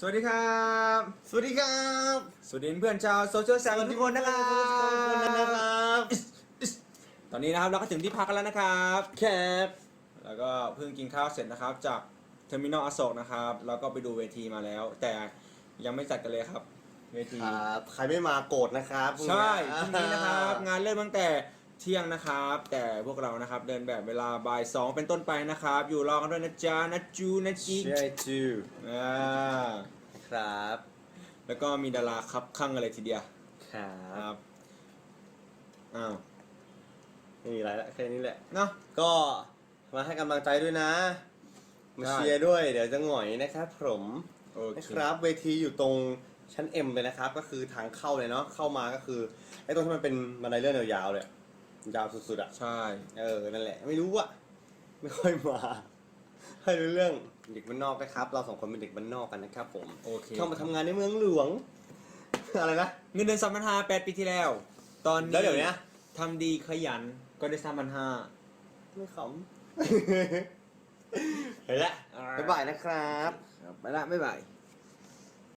สวัสดีครับ สวัสดีครับ สวัสดีเพื่อนชาวโซเชียลแซมทุกคนนะครับทุกคนนะครับ ตอนนี้นะครับเราก็ถึงที่พักกันแล้วนะครับแคปแล้วก็เพิ่งกินข้าวเสร็จนะครับ จากเทอร์มินอลอโศกนะครับแล้วก็ไปดูเวทีมาแล้ว แต่ยังไม่จัดกันเลยครับ เวที ครับ ใครไม่มาโกรธนะครับพรุ่งนี้ใช่พรุ่งนี้นะครับ งานเริ่มตั้งแต่ เที่ยงนะครับ แต่พวกเรานะครับเดินแบบเวลาบ่ายสองเป็นต้นไปนะครับ อยู่รอกันด้วยนะจ๊ะนะจูนะจีใช่จูอ่าครับ แล้วก็มีดาราครับข้างกันเลยทีเดียวครัครับบอ้าวไม่มีอะไรละแค่นี้แหละ เนาะ ก็มาให้กำลังใจด้วยนะ มาได้ เชียร์ด้วย เดี๋ยวจะหงอยนะครับผมโอเคนะครับ เวทีอยู่ตรงชั้น M เลยนะครับ ก็คือทางเข้าเลยเนาะ เข้ามาก็คือไอ้ตรงที่มันเป็นบันไดเลื่อนยาวๆเลยอะ ยาวสุดๆอะ ใช่ เออ นั่นแหละ ไม่รู้อะไม่ค่อยมาให้รู้เรื่องเด็กบ้านนอกนะครับ เราสองคนเป็นเด็กบ้านนอกกันนะครับ ผมโอเคเข้ามาทำงานในเมืองหลวง อะไรนะเงินเดือนสามพันห้าแปดปีที่แล้ว ตอนนี้แล้วเดี๋ยวเนี้ยทำดีขยันก็ได้สามพันห้าไม่ขำเห็นละบ๊ายบายนะครับ ไปละบ๊ายบาย